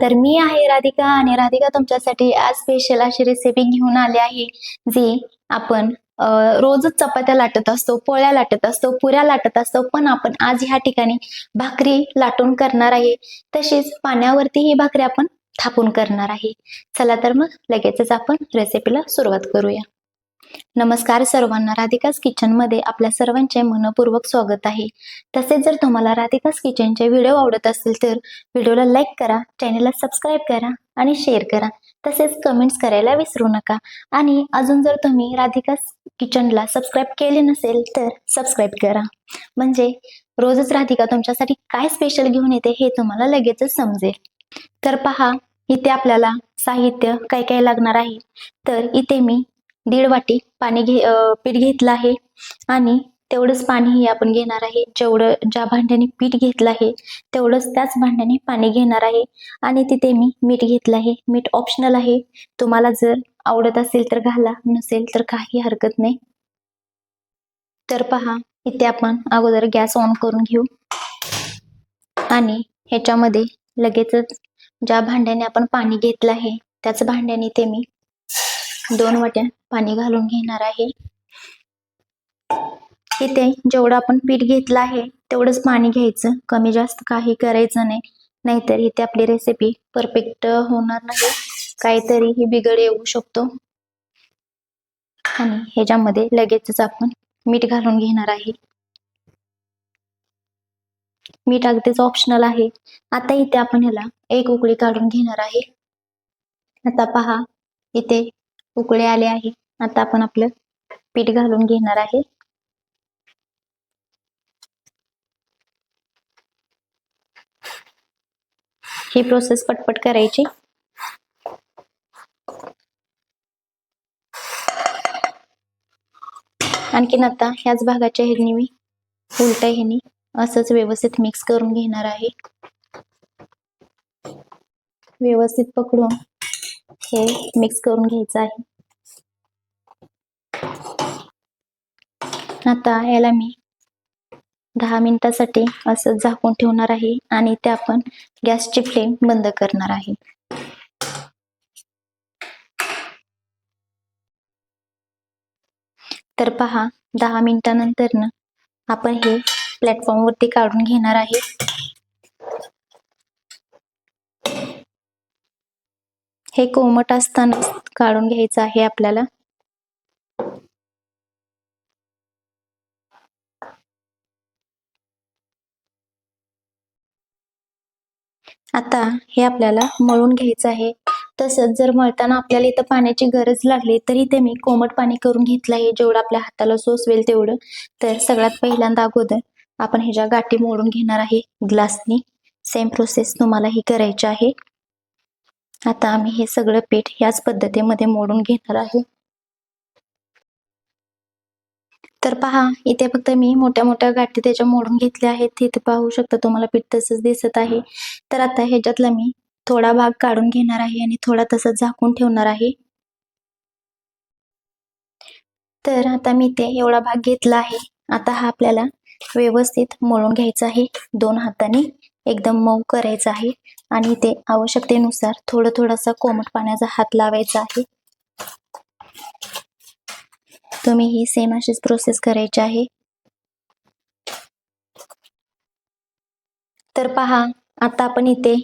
तर मी आहे राधिका आणि राधिका तुमच्यासाठी आज स्पेशल अशी रेसिपी घेऊन आली आहे जी आपण रोजच चपात्या लाटत असतो पोळ्या लाटत असतो पुऱ्या लाटत असतो पण आपण आज ह्या ठिकाणी भाकरी लाटून करणार आहे. तशीच पाण्यावरती ही भाकरी आपण थापून करणार आहे. चला तर मग लगेचच आपण रेसिपीला सुरुवात करूया. नमस्कार सर्वांना राधिकास किचनमध्ये आपल्या सर्वांचे मनपूर्वक स्वागत आहे. तसेच जर तुम्हाला राधिकाच किचनचे व्हिडिओ आवडत असतील तर व्हिडिओला लाईक करा चॅनलला सबस्क्राईब करा आणि शेअर करा. तसेच कमेंट्स करायला विसरू नका. आणि अजून जर तुम्ही राधिका किचनला सबस्क्राईब केले नसेल तर सबस्क्राईब करा. म्हणजे रोजच राधिका तुमच्यासाठी काय स्पेशल घेऊन येते हे तुम्हाला लगेचच समजेल. तर पहा इथे आपल्याला साहित्य काय काय लागणार आहे. तर इथे मी दीड वाटी पाणी घे पीठ घेतलं आहे. आणि तेवढंच पाणीही आपण घेणार आहे. जेवढं ज्या भांड्याने पीठ घेतलं आहे तेवढंच त्याच भांड्याने पाणी घेणार आहे. आणि तिथे मी मीठ घेतलं आहे. मीठ ऑप्शनल आहे. तुम्हाला जर आवडत असेल तर घाला. नसेल तर काही हरकत नाही. तर पहा इथे आपण अगोदर गॅस ऑन करून घेऊ. आणि ह्याच्यामध्ये लगेचच ज्या भांड्याने आपण पाणी घेतलं आहे त्याच भांड्याने ते मी दोन वाट्या पाणी घालून घेणार आहे. इथे जेवढं आपण पीठ घेतलं आहे तेवढंच पाणी घ्यायचं. कमी जास्त काही करायचं नाही. नाहीतर इथे आपली रेसिपी परफेक्ट होणार नाही. काहीतरी ही बिघड येऊ शकतो. आणि ह्याच्यामध्ये लगेचच आपण मीठ घालून घेणार आहे. मीठ अगदीच ऑप्शनल आहे. आता इथे आपण ह्याला एक उकळी काढून घेणार आहे. आता पहा इथे उकळे आले आहे. आता आपण आपलं पीठ घालून घेणार आहे. ही प्रोसेस पटपट करायची. आणखीन आता ह्याच भागाच्या ह्यानी मी उलट्या ह्यानी असंच व्यवस्थित मिक्स करून घेणार आहे. व्यवस्थित पकडून हे मिक्स करून घ्यायचं आहे. आता याला मी दहा मिनिटासाठी असं झाकून ठेवणार आहे आणि ते आपण गॅसची फ्लेम बंद करणार आहे. तर पहा दहा मिनिटानंतर ना आपण हे प्लॅटफॉर्म वरती काढून घेणार आहे. हे कोमट असताना काढून घ्यायचं आहे आपल्याला. आता हे आपल्याला मळून घ्यायचं आहे. तसंच जर मळताना आपल्याला इथं पाण्याची गरज लागली तरी ते मी कोमट पाणी करून घेतलं आहे. जेवढं आपल्या हाताला सोसवेल तेवढं. तर सगळ्यात पहिल्यांदा अगोदर आपण ह्याच्या गाठी मोडून घेणार आहे ग्लासनी. सेम प्रोसेस तुम्हाला ही करायची आहे. आता आम्ही हे सगळं पीठ याच पद्धतीमध्ये मोडून घेणार आहे. तर पहा इथे फक्त मी मोठ्या मोठ्या गाठी त्याच्या मोडून घेतल्या आहेत. तिथे पाहू शकता तुम्हाला पीठ तसंच दिसत आहे. तर आता ह्याच्यातला मी थोडा भाग काढून घेणार आहे आणि थोडा तसंच झाकून ठेवणार आहे. तर आता मी ते एवढा भाग घेतला आहे. आता हा आपल्याला व्यवस्थित मळून घ्यायचा आहे. दोन हाताने एकदम मऊ करायचा आहे. आणि ते आवश्यकतेनुसार थोडं थोडासा कोमट पाण्याचा हात लावायचा आहे. तुम्ही ही सेम अशीच प्रोसेस करायची आहे? तर पहा आता आपण इथे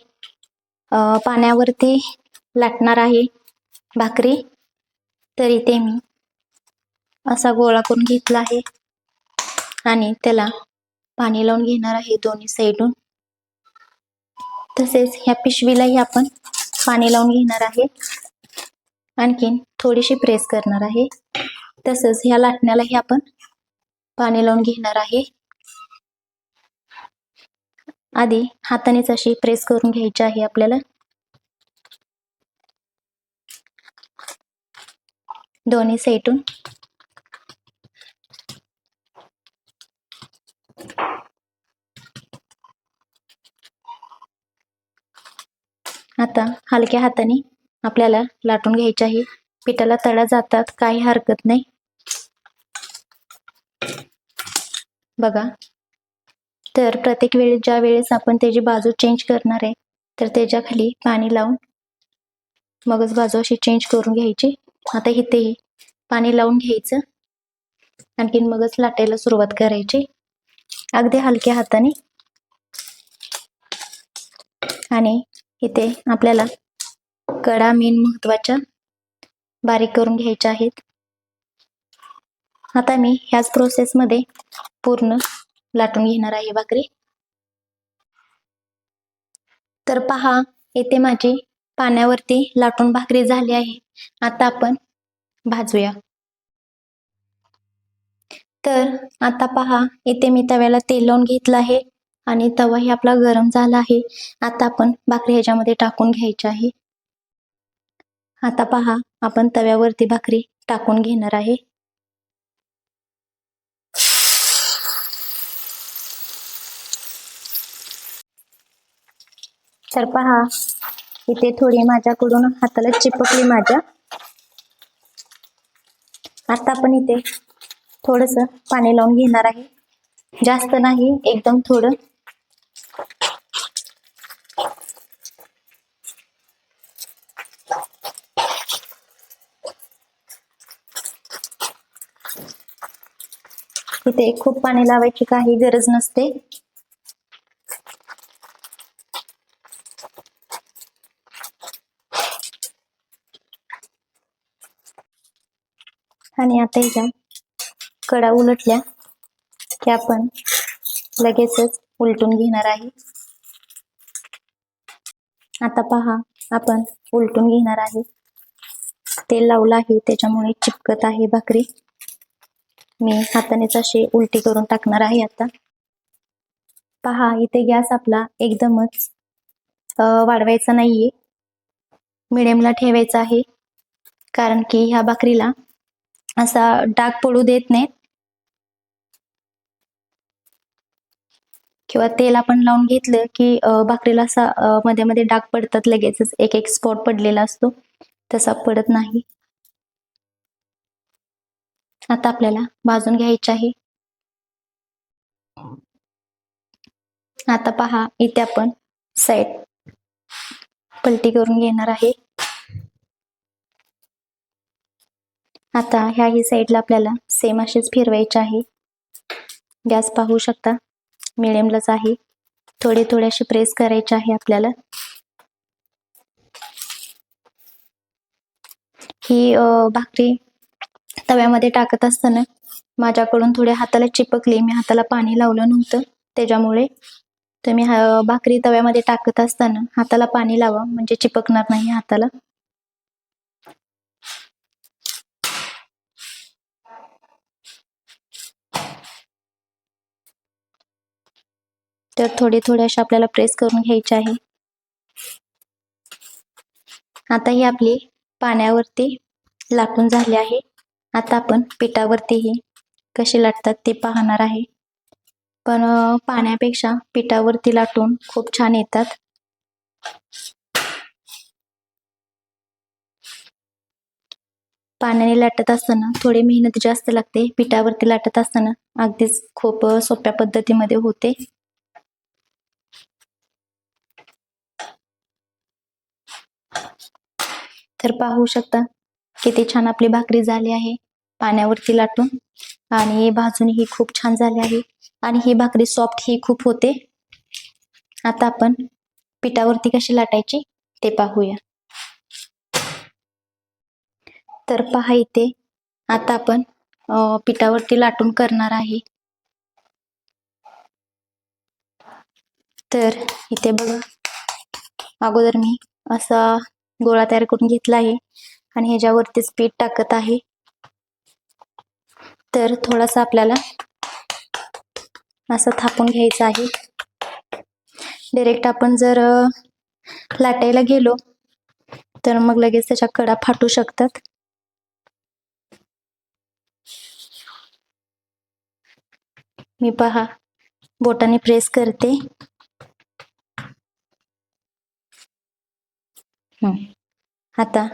पाण्यावरती लाटणार आहे भाकरी. तर इथे मी असा गोळा करून घेतला आहे आणि त्याला पाणी लावून घेणार आहे दोन्ही साईडून. तसेच ह्या पिशवीलाही आपण पाणी लावून घेणार आहे. आणखीन थोडीशी प्रेस करणार आहे. तसंच ह्या लाटण्यालाही आपण पाणी लावून घेणार आहे. आधी हातानेच अशी प्रेस करून घ्यायची आहे आपल्याला. दोन्ही साईटून आता हलक्या हाताने आपल्याला लाटून घ्यायचे आहे. पिठाला तळा जातात काही हरकत नाही. बघा. तर प्रत्येक वेळेस ज्या वेळेस आपण त्याची बाजू चेंज करणार आहे तर त्याच्याखाली पाणी लावून मगच बाजू अशी चेंज करून घ्यायची. आता इथेही पाणी लावून घ्यायचं. आणखीन मगच लाटायला सुरुवात करायची. अगदी हलक्या हाताने. आणि इथे आपल्याला कडा मेन महत्त्वाच्या बारीक करून घ्यायच्या आहेत. आता मी ह्याच प्रोसेसमध्ये पूर्ण लाटून घेणार आहे भाकरी. तर पहा इथे माझी पाण्यावरती लाटून भाकरी झाली आहे. आता आपण भाजूया. तर आता पहा इथे मी तव्याला तेल लावून घेतलं आहे आणि तवाही आपला गरम झाला आहे. आता आपण भाकरी ह्याच्यामध्ये टाकून घ्यायची आहे. आता पहा आपण तव्यावरती भाकरी टाकून घेणार आहे. तर पहा इथे थोडी माझ्याकडून हाताला चिपकली माझ्या. आता आपण इथे थोडस पाणी लावून घेणार आहे. जास्त नाही एकदम थोडं. इथे खूप पाणी लावायची काही गरज नसते. आणि आता ह्या कडा उलटल्या की आपण लगेचच उलटून घेणार आहे. आता पहा आपण उलटून घेणार आहे. तेल लावलं आहे त्याच्यामुळे चिपकत आहे भाकरी. मी हातानेच अशी उलटी करून टाकणार आहे आता. पहा इथे गॅस आपला एकदमच वाढवायचा नाहीये. मिडियमला ठेवायचा आहे. कारण की ह्या भाकरीला असा डाग पडू देत नाहीत. किंवा तेल आपण लावून घेतलं की भाकरीला असा मध्ये मध्ये डाग पडतात लगेचच. एक एक स्पॉट पडलेला असतो. तसा पडत नाही. आता आपल्याला भाजून घ्यायचे आहे. आता पहा इथे आपण साईड पलटी करून घेणार आहे. आता ह्याही साईडला आपल्याला सेम असेच फिरवायचे आहे. गॅस पाहू शकता मिडियमलाच आहे. थोडे थोडे असे प्रेस करायचे आहे आपल्याला. ही भाकरी तव्यामध्ये टाकत असताना माझ्याकडून थोडे हाताला चिपकली. मी हाताला पाणी लावलं नव्हतं. त्याच्यामुळे तुम्ही भाकरी तव्यामध्ये टाकत असताना हाताला पाणी लावा. म्हणजे चिपकणार नाही हाताला. तर थोडे थोडे अशा आपल्याला प्रेस करून घ्यायचे आहे. आता ही आपली पाण्यावरती लाटून झाली आहे. आता आपण पिठावरतीही कशी लाटतात ते पाहणार आहे. पण पाण्यापेक्षा पिठावरती लाटून खूप छान येतात. पाण्याने लाटत असताना थोडी मेहनत जास्त लागते. पिठावरती लाटत असताना अगदीच खूप सोप्या पद्धतीमध्ये होते. तर पाहू शकता किती छान आपली भाकरी झाली आहे पाण्यावरती लाटून. आणि भाजून ही खूप छान झाली आहे. आणि ही भाकरी सॉफ्ट ही खूप होते. आता आपण पिठावरती कशी लाटायची ते पाहूया. तर पहा इथे आता आपण पिठावरती लाटून करणार आहे. तर इथे बघा अगोदर मी असा गोळा तयार करून घेतला आहे आणि ह्याच्यावरतीच पीठ टाकत आहे. तर थोडासा आपल्याला असं थापून घ्यायचं आहे. डायरेक्ट आपण जर लाटायला गेलो तर मग लगेच त्याच्या कडा फाटू शकतात. मी पहा बोटाने प्रेस करते. आता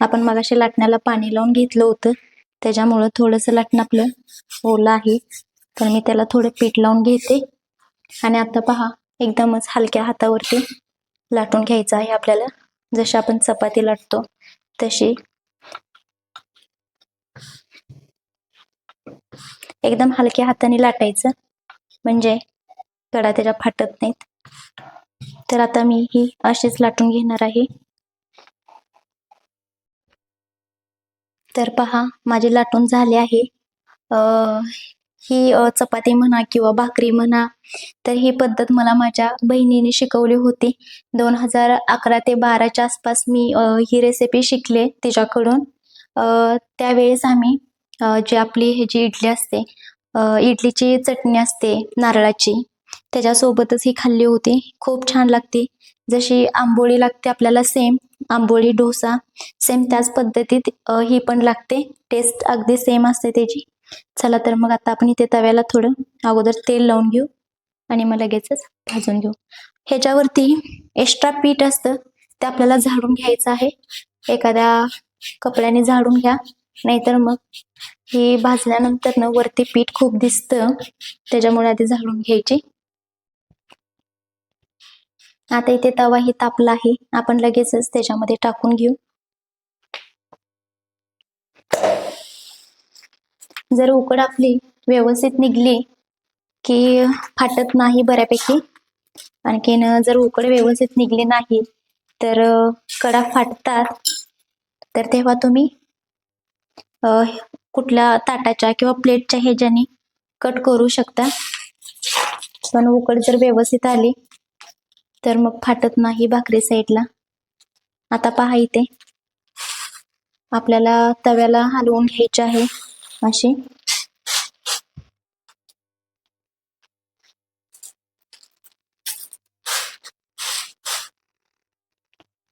आपण मगाशी लाटण्याला पाणी लावून घेतलं होतं. त्याच्यामुळं थोडंसं लाटणं आपलं ओलं आहे. तर मी त्याला थोडं पीठ लावून घेते. आणि आता पहा एकदमच हलक्या हातावरती लाटून घ्यायचं आहे आपल्याला. जशी आपण चपाती लाटतो तशी. एकदम हलक्या हाताने लाटायचं. म्हणजे कडा त्याच्या फाटत नाहीत. तर आता मी ही अशीच लाटून घेणार आहे. तर पहा माझे लाटून झाले आहे. ही चपाती म्हणा किंवा भाकरी म्हणा तर ही पद्धत मला माझ्या बहिणीने शिकवली होती. दोन हजार अकरा ते बाराच्या आसपास मी ही रेसिपी शिकले तिच्याकडून. त्यावेळेस आम्ही जी आपली ही जी इडली असते इडलीची चटणी असते नारळाची त्याच्यासोबतच ही खाल्ली होती. खूप छान लागते. जशी आंबोळी लागते आपल्याला सेम आंबोळी डोसा सेम त्याच पद्धतीत ही पण लागते. टेस्ट अगदी सेम असते त्याची. चला तर मग आता आपण इथे तव्याला थोडं अगोदर तेल लावून घेऊ आणि मग लगेचच भाजून घेऊ. ह्याच्यावरती एक्स्ट्रा पीठ असतं ते आपल्याला झाडून घ्यायचं आहे. एखाद्या कपड्याने झाडून घ्या. नाहीतर मग हे भाजल्यानंतर ना वरती पीठ खूप दिसतं. त्याच्यामुळे आधी झाडून घ्यायची. आता इथे तवा ही तापला आहे. आपण लगेचच त्याच्यामध्ये टाकून घेऊ. जर उकड आपली व्यवस्थित निघली की फाटत नाही बऱ्यापैकी आणखीन जर उकड व्यवस्थित निघली नाही तर कडा फाटतात. तर तेव्हा तुम्ही कुठल्या ताटाच्या किंवा प्लेटच्या ह्याच्याने कट करू शकता. पण उकड जर व्यवस्थित आली तर मग फाटत नाही भाकरी साईडला. आता पहा इथे. आपल्याला तव्याला हलवून घ्यायचे आहे अशी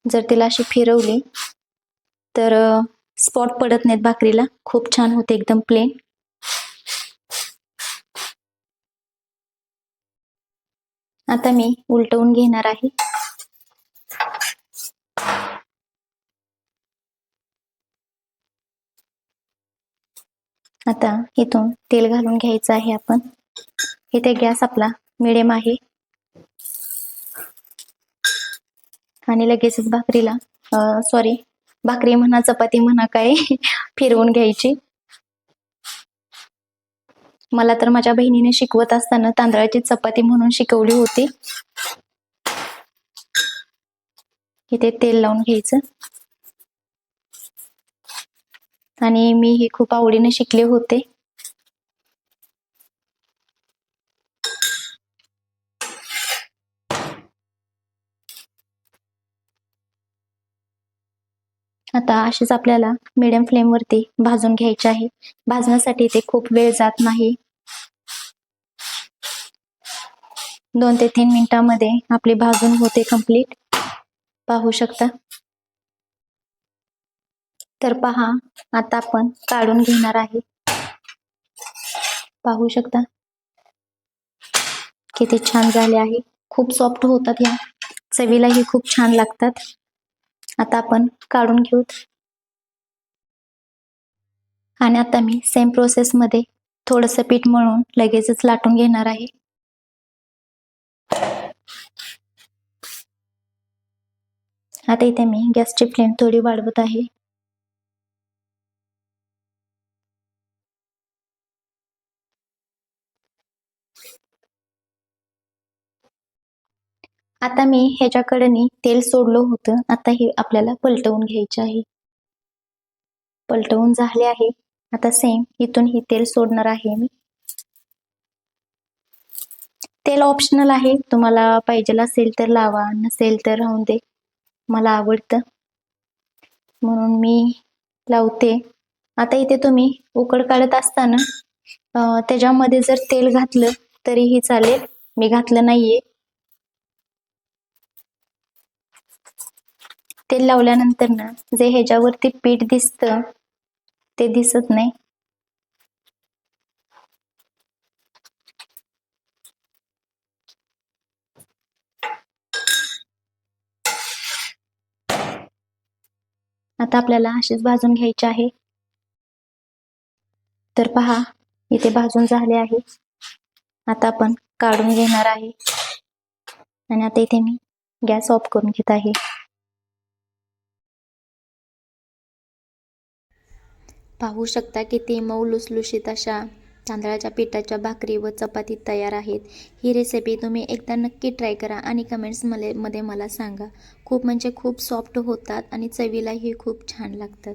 जर तिला अशी फिरवली तर स्पॉट पडत नाहीत भाकरीला. खूप छान होते एकदम प्लेन आता मी उलटवून घेणार आहे. आता इथून तेल घालून घ्यायचं आहे आपण. इथे गॅस आपला मिडियम आहे. आणि लगेचच भाकरीला सॉरी भाकरी म्हणा चपाती म्हणा काय फिरवून घ्यायची. मला तर माझ्या बहिणीने शिकवत असताना तांदळाची चपाती म्हणून शिकवली होती. इथे तेल लावून घ्यायचं. आणि मी हे खूप आवडीने शिकले होते. आता अशीच आपल्याला मिडियम फ्लेम वरती भाजून घ्यायचे आहे. भाजण्यासाठी ते खूप वेळ जात नाही. दोन ते तीन मिनिटांमध्ये आपली भाजून होते कंप्लीट पाहू शकता. तर पहा आता आपण काढून घेणार आहे. पाहू शकता. किती छान झाले आहे. खूप सॉफ्ट होतात या. चवीलाही खूप छान लागतात. आता आपण काढून घेऊ. आणि आता मी सेम प्रोसेस मध्ये थोडस पीठ मळून लगेचच लाटून घेणार आहे. आता इथे मी गॅसची फ्लेम थोडी वाढवत आहे. आता मी ह्याच्याकडे तेल सोडलं होतं. आता हे आपल्याला पलटवून घ्यायचे आहे. पलटवून झाले आहे. आता सेम इथून ही तेल सोडणार आहे मी. तेल ऑप्शनल आहे. तुम्हाला पाहिजे असेल तर लावा नसेल तर राहून दे. मला आवडतं. म्हणून मी लावते. आता इथे तुम्ही उकड काढत असताना त्याच्यामध्ये जर तेल घातलं तरीही चालेल. मी घातलं नाहीये. तेल लावल्यानंतर ना जे ह्याच्यावरती पीठ दिसतं ते दिसत नाही. आता आपल्याला अशीच भाजून घ्यायची आहे. तर पहा इथे भाजून झाले आहे. आता आपण काढून घेणार आहे. आणि आता इथे मी गॅस ऑफ करून घेत आहे. पाहू शकता किती मऊ लुसलुशीत अशा तांदळाच्या पिठाच्या भाकरी व चपाती तयार आहेत. ही रेसिपी तुम्ही एकदा नक्की ट्राय करा आणि कमेंट्समध्ये मध्ये मला सांगा. खूप म्हणजे खूप सॉफ्ट होतात आणि चवीलाही खूप छान लागतात.